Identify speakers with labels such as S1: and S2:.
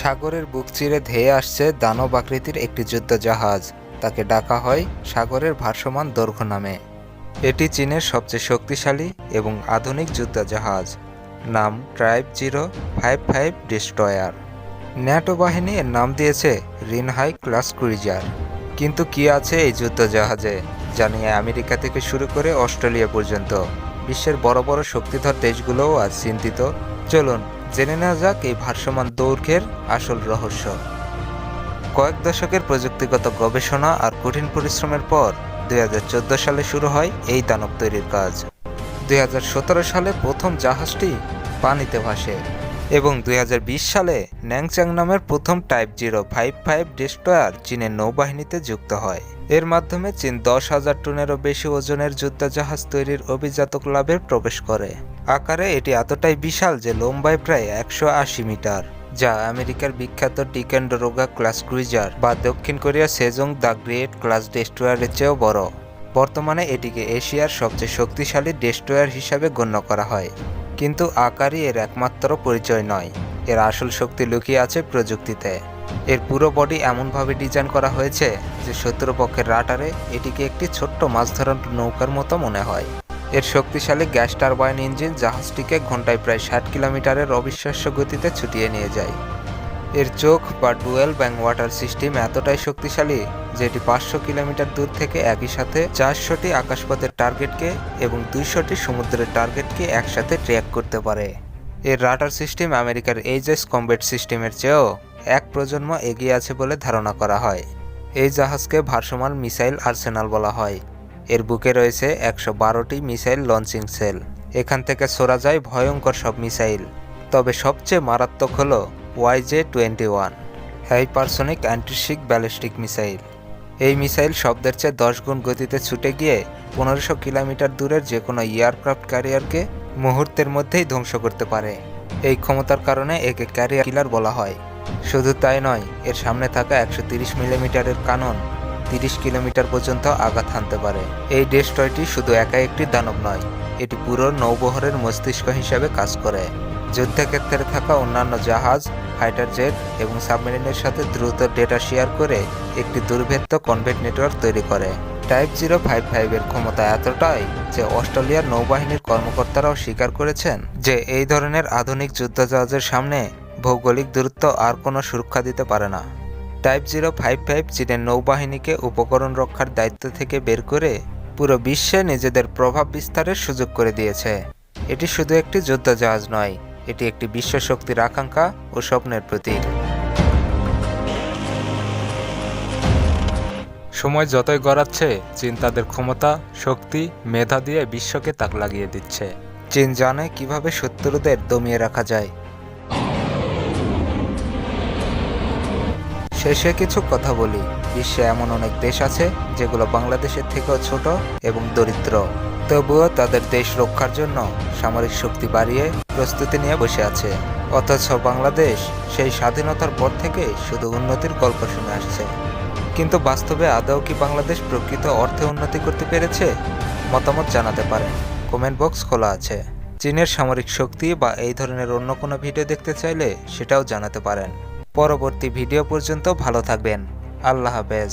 S1: সাগরের বুক চিরে ধেয়ে আসছে দানব আকৃতির একটি যুদ্ধ জাহাজ তাকে ডাকা হয় সাগরের ভারসমান দৈর্ঘ্য নামে। এটি চীনের সবচেয়ে শক্তিশালী এবং আধুনিক যুদ্ধ জাহাজ নাম type zero five five destroyer. NATO বাহিনী এর নাম দিয়েছে রিনহাই ক্লাস ক্রুইজার। কিন্তু কি আছে এই যুদ্ধ জাহাজে জানিয়ে আমেরিকা থেকে শুরু করে অস্ট্রেলিয়া পর্যন্ত। বিশ্বের বড় বড় শক্তিধর দেশগুলোও আজ চিন্তিত। চলুন জেনে নেওয়া যাক এই ভারসমান দৈর্ঘ্যের আসল রহস্য। কয়েক দশকের প্রযুক্তিগত গবেষণা আর কঠিন পরিশ্রমের পর দুই হাজার চোদ্দ সালে শুরু হয় এই দানব তৈরির কাজ। দুই হাজার সতেরো সালে প্রথম জাহাজটি পানিতে ভাসে এবং দুই হাজার বিশ সালে ন্যাংচাং নামের প্রথম type zero five five destroyer চীনের নৌবাহিনীতে যুক্ত হয়। এর মাধ্যমে চীন দশ হাজার টনেরও বেশি ওজনের যুদ্ধজাহাজ তৈরির অভিজাতক লাভে প্রবেশ করে। আকারে এটি এতটাই বিশাল যে লম্বায় প্রায় একশো আশি মিটার, যা আমেরিকার বিখ্যাত টিকেন্ডোরোগা ক্লাস ক্রুইজার বা দক্ষিণ Korea Sejong the great class ডেস্ট্রয়ারের চেয়েও বড়। বর্তমানে এটিকে এশিয়ার সবচেয়ে শক্তিশালী ডেস্ট্রয়ার হিসাবে গণ্য করা হয়। কিন্তু আকারই এর একমাত্র পরিচয় নয়, এর আসল শক্তি লুকিয়ে আছে প্রযুক্তিতে। এর পুরো বডি এমনভাবে ডিজাইন করা হয়েছে যে শত্রুপক্ষের রাটারে এটিকে একটি ছোট্ট মাছ ধরার নৌকার মতো মনে হয়। এর শক্তিশালী গ্যাস টারবাইন ইঞ্জিন জাহাজটিকে ঘন্টায় প্রায় ষাট কিলোমিটারের অবিশ্বাস্য গতিতে ছুটিয়ে নিয়ে যায়। এর চোখ বা ডুয়েল ব্যাং ওয়াটার সিস্টেম এতটাই শক্তিশালী যে এটি পাঁচশো কিলোমিটার দূর থেকে একই সাথে চারশোটি আকাশপথের টার্গেটকে এবং দুইশোটি সমুদ্রের টার্গেটকে একসাথে ট্র্যাক করতে পারে। এর রাটার সিস্টেম আমেরিকার এইচএস কম্বেট সিস্টেমের চেয়েও এক প্রজন্ম এগিয়ে আছে বলে ধারণা করা হয়। এই জাহাজকে ভারসমান মিসাইল আর্সেনাল বলা হয়। এর বুকে রয়েছে একশো বারোটি মিসাইল লঞ্চিং সেল। এখান থেকে ছোড়া যায় ভয়ঙ্কর সব মিসাইল। তবে সবচেয়ে মারাত্মক হল YJ twenty one, hypersonic antiship ballistic missile. এই মিসাইল শব্দের চেয়ে দশ গুণ গতিতে ছুটে গিয়ে পনেরোশো কিলোমিটার দূরের যে কোনো এয়ারক্রাফট ক্যারিয়ারকে মুহূর্তের মধ্যেই ধ্বংস করতে পারে। এই ক্ষমতার কারণে একে ক্যারিয়ার কিলার বলা হয়। শুধু তাই নয়, এর সামনে থাকা একশো তিরিশ মিলিমিটারের কানন তিরিশ কিলোমিটার পর্যন্ত আঘাত হানতে পারে। এই ডেস্ট্রয়টি শুধু একা একটি দানব নয়, এটি পুরো নৌবহরের মস্তিষ্ক হিসাবে কাজ করে। যুদ্ধক্ষেত্রে থাকা অন্যান্য জাহাজ, ফাইটার জেট এবং সাবমেরিনের সাথে দ্রুত ডেটা শেয়ার করে একটি দুর্ভেদ্য কনভেট নেটওয়ার্ক তৈরি করে। টাইপ জিরো ফাইভ ফাইভের ক্ষমতা এতটাই যে অস্ট্রেলিয়ার নৌবাহিনীর কর্মকর্তারাও স্বীকার করেছেন যে এই ধরনের আধুনিক যুদ্ধজাহাজের সামনে ভৌগোলিক দূরত্ব আর কোনো সুরক্ষা দিতে পারে না। টাইপ জিরো ফাইভ ফাইভ চীনের নৌবাহিনীকে উপকরণ রক্ষার দায়িত্ব থেকে বের করে পুরো বিশ্বে নিজেদের প্রভাব বিস্তারের সুযোগ করে দিয়েছে। এটি শুধু একটি যুদ্ধজাহাজ নয়, এটি একটি বিশ্ব শক্তির আকাঙ্ক্ষা ও স্বপ্নের প্রতীক।
S2: সময় যতই গড়াচ্ছে, চীন তাদের ক্ষমতা, শক্তি, মেধা দিয়ে বিশ্বকে তাক লাগিয়ে দিচ্ছে।
S1: চীন জানে কীভাবে শত্রুদের দমিয়ে রাখা যায়। শেষে কিছু কথা বলি। বিশ্বে এমন অনেক দেশ আছে, যেগুলো বাংলাদেশের থেকেও ছোট এবং দরিদ্র। তবুও তাদের দেশ রক্ষার জন্য সামরিক শক্তি বাড়িয়ে প্রস্তুতি নিয়ে বসে আছে। অথচ বাংলাদেশ সেই স্বাধীনতার পর থেকে শুধু উন্নতির গল্প শুনে আসছে। কিন্তু বাস্তবে আদৌ কি বাংলাদেশ প্রকৃত অর্থে উন্নতি করতে পেরেছে? মতামত জানাতে পারেন। কমেন্ট বক্স খোলা আছে। চীনের সামরিক শক্তি বা এই ধরনের অন্য কোনো ভিডিও দেখতে চাইলে সেটাও জানাতে পারেন। পরবর্তী ভিডিও পর্যন্ত ভালো থাকবেন। আল্লাহ হাফেজ।